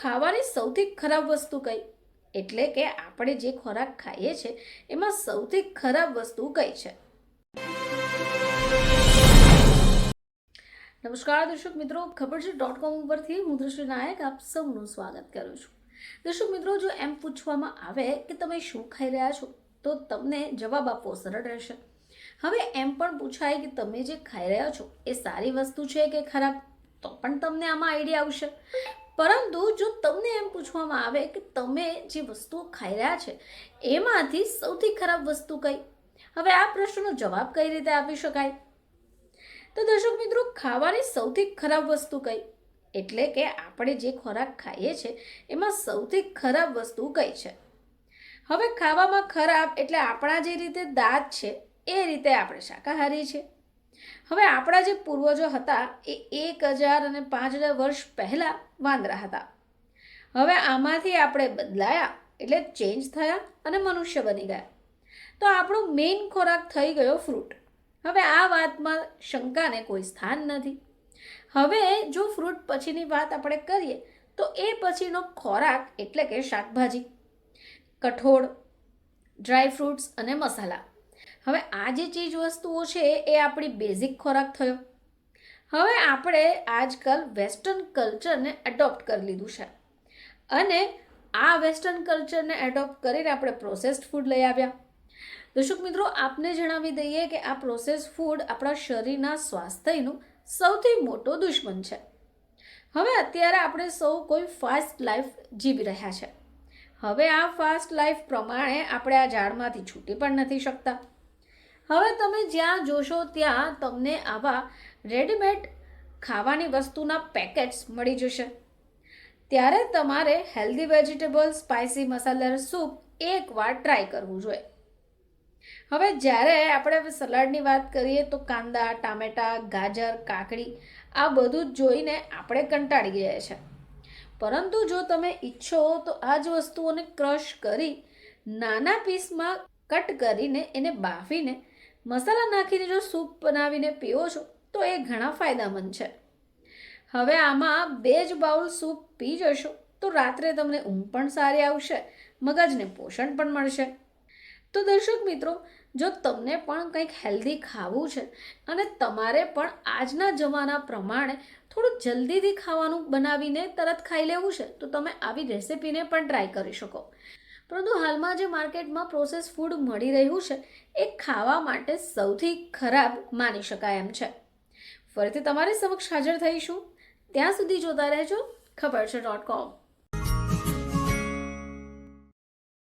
ખાવાની સૌથી ખરાબ વસ્તુ કઈ? એટલે કે આપણે જે ખોરાક ખાઈએ છીએ એમાં સૌથી ખરાબ વસ્તુ કઈ છે? નમસ્કાર દર્શક મિત્રો, ખબર છે ડોટ કોમ ઉપરથી હું દૃષ્ટિ નાયક આપ સૌનું સ્વાગત કરું છું. દર્શક મિત્રો, જો એમ પૂછવામાં આવે કે તમે શું ખાઈ રહ્યા છો, તો તમને જવાબ આપવો સરળ રહેશે. હવે એમ પણ પૂછાય કે તમે જે ખાઈ રહ્યા છો, એ સારી વસ્તુ છે કે ખરાબ? તો પણ તમને આમાં આઈડિયા આવશે. પરંતુ જો તમને એમ પૂછવામાં આવે કે તમે જે વસ્તુઓ ખાઈ રહ્યા છે, એમાંથી સૌથી ખરાબ વસ્તુ કઈ? હવે આ પ્રશ્નનો જવાબ કઈ રીતે આપી શકાય? તો દર્શક મિત્રો, ખાવાની સૌથી ખરાબ વસ્તુ કઈ? એટલે કે આપણે જે ખોરાક ખાઈએ છીએ એમાં સૌથી ખરાબ વસ્તુ કઈ છે? હવે ખાવામાં ખરાબ એટલે આપણા જે રીતે દાંત છે, એ રીતે આપણે શાકાહારી છે હવે આપણા જે પૂર્વજો હતા એ એક હજાર અને પાંચ હજાર વર્ષ પહેલાં વાંદરા હતા. હવે આમાંથી આપણે બદલાયા એટલે ચેન્જ થયા અને મનુષ્ય બની ગયા. તો આપણો મેઇન ખોરાક થઈ ગયો ફ્રૂટ હવે આ વાતમાં શંકાને કોઈ સ્થાન નથી. હવે જો ફ્રૂટ પછીની વાત આપણે કરીએ, તો એ પછીનો ખોરાક એટલે કે શાકભાજી, કઠોળ ડ્રાય ફ્રૂટ્સ અને મસાલા. હવે આ જે ચીજ વસ્તુઓ છે, એ આપણી બેઝિક ખોરાક થયો. હવે આપણે આજકાલ વેસ્ટર્ન કલ્ચરને એડોપ્ટ કરી લીધું છે. અને આ વેસ્ટર્ન કલ્ચરને એડોપ્ટ કરીને આપણે પ્રોસેસ્ડ ફૂડ લઈ આવ્યા. દર્શક મિત્રો, આપને જણાવી દઈએ કે આ પ્રોસેસ ફૂડ આપણા શરીરના સ્વાસ્થ્યનું સૌથી મોટો દુશ્મન છે. હવે અત્યારે આપણે સૌ કોઈ ફાસ્ટ લાઈફ જીવી રહ્યા છે. હવે આ ફાસ્ટ લાઈફ પ્રમાણે આપણે આ ઝાડમાંથી છૂટી પણ નથી શકતા. હવે તમે જ્યાં જોશો ત્યાં તમને આવા રેડીમેડ ખાવાની વસ્તુના પેકેટ્સ મળી જશે. ત્યારે તમારે હેલ્ધી વેજીટેબલ, સ્પાઇસી મસાલેદાર સૂપ એકવાર ટ્રાય કરવું જોઈએ. હવે જ્યારે આપણે સલાડની વાત કરીએ તો કાંદા, ટામેટા, ગાજર, કાકડી આ બધું જોઈને આપણે કંટાળી ગયા છે. પરંતુ જો તમે ઈચ્છો તો આ જ વસ્તુઓને ક્રશ કરી નાના પીસમાં કટ કરીને એને બાફીને મસાલા નાખીને જો સૂપ બનાવીને પીવો છો, તો એ ઘણા ફાયદામંદ છે. હવે આમાં બે જ બાઉલ સૂપ પી જશો, તો રાત્રે તમને ઊંઘ પણ સારી આવશે, મગજને પોષણ પણ મળશે. તો દર્શક મિત્રો, જો તમને પણ કંઈક હેલ્ધી ખાવું છે, અને તમારે પણ આજના જમાના પ્રમાણે થોડું જલ્દીથી ખાવાનું બનાવીને તરત ખાઈ લેવું છે, તો તમે આવી રેસિપીને પણ ટ્રાય કરી શકો. પરંતુ હાલમાં જે માર્કેટમાં પ્રોસેસ ફૂડ મળી રહ્યું છે, એ ખાવા માટે સૌથી ખરાબ માની શકાય એમ છે. ફરીથી તમારી સમક્ષ હાજર થઈશું. ત્યાં સુધી જોતા રહેજો. ખબર છે ડોટ કોમ